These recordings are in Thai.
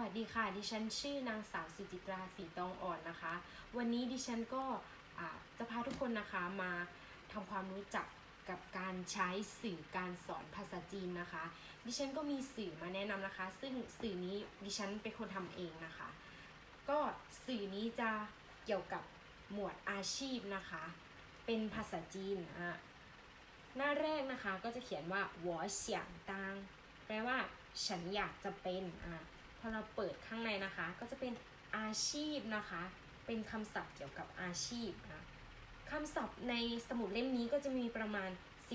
วัสดีค่ะ ดิฉันชื่อนางสาวสุจิตราสีตองอ่อนนะคะ วันนี้ดิฉันก็จะพาทุกคนนะคะมาทำความรู้จักกับการใช้สื่อการสอนภาษาจีนนะคะ ดิฉันก็มีสื่อมาแนะนำนะคะ ซึ่งสื่อนี้ดิฉันเป็นคนทำเองนะคะ ก็สื่อนี้จะเกี่ยวกับหมวดอาชีพนะคะ เป็นภาษาจีนอะหน้าแรกนะคะก็จะเขียนว่าหัวเสียงตังแปลว่าฉันอยากจะเป็นอะ พอเราเปิดข้างในนะคะ ก็จะเป็นอาชีพนะคะ เป็นคำศัพท์เกี่ยวกับอาชีพนะคำศัพท์ในสมุดเล่มนี้ก็จะมีประมาณ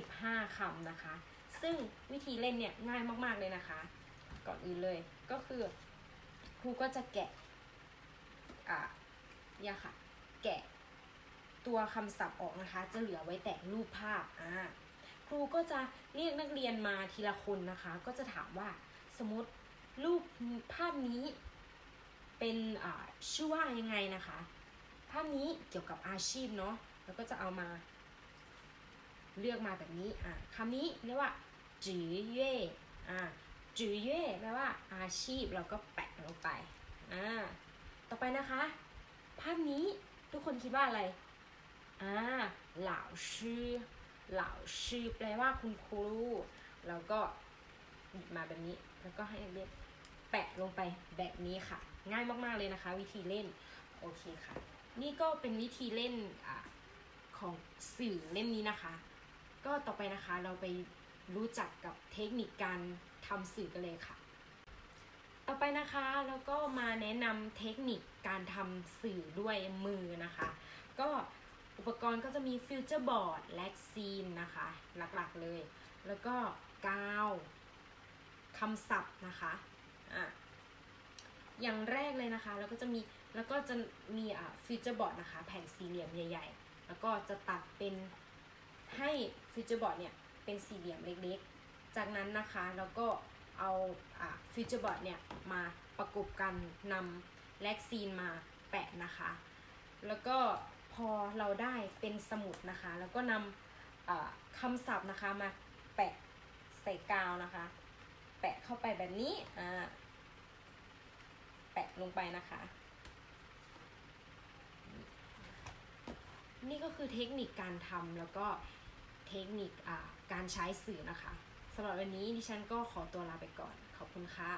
15คำนะคะ ซึ่งวิธีเล่นเนี่ยง่ายมากๆเลยนะคะ ก่อนอื่นเลยก็คือครูก็จะแกะอะเนี่ยค่ะ แกะตัวคำศัพท์ออกนะคะ จะเหลือไว้แต่รูปภาพอ่าครูก็จะเรียกนักเรียนมาทีละคนนะคะ ก็จะถามว่าสมมติ รูปภาพนี้เป็นชื่อว่ายังไงนะคะ ภาพนี้เกี่ยวกับอาชีพเนาะแล้วก็จะเอามาเลือกมาแบบนี้อ่าคำนี้เรียกว่าจือเย่อ่าจือเย่แปลว่าอาชีพเราก็แปะลงไปอ่าต่อไปนะคะ ภาพนี้ทุกคนคิดว่าอะไรอ่าเหล่าชื่อเหล่าชื่อแปลว่าคุณครูแล้วก็หยิบมาแบบนี้แล้วก็ให้เรียน แปะลงไปแบบนี้ค่ะ ง่ายมากๆเลยนะคะ วิธีเล่นโอเคค่ะ นี่ก็เป็นวิธีเล่นอของสื่อเล่มนี้นะคะ ก็ต่อไปนะคะเราไปรู้จักกับเทคนิคการทำสื่อกันเลยค่ะ ต่อไปนะคะแล้วก็มาแนะนำเทคนิคการทำสื่อด้วยมือนะคะ ก็อุปกรณ์ก็จะมีฟิวเจอร์บอร์ดแล็กซีนนะคะ หลักๆเลย แล้วก็กาวคำศัพท์นะคะ อย่างแรกเลยนะคะ แล้วก็จะมีแล้วก็จะมีอ่าฟิวเจอร์บอร์ดนะคะ แผ่นสี่เหลี่ยมใหญ่ ๆ แล้วก็จะตัดเป็นให้ฟิวเจอร์บอร์ดเนี่ยเป็นสี่เหลี่ยมเล็กๆ จากนั้นนะคะแล้วก็เอาฟิวเจอร์บอร์ดเนี่ยมาประกบกันนำแล็กซีนมาแปะนะคะ แล้วก็พอเราได้เป็นสมุดนะคะ แล้วก็นำคำศัพท์นะคะมาแปะใส่กาวนะคะ แปะเข้าไปแบบนี้อ่า ลงไปนะคะ นี่ก็คือเทคนิคการทำแล้วก็เทคนิคการใช้สื่อนะคะสำหรับวันนี้ดิฉันก็ขอตัวลาไปก่อน ขอบคุณค่ะ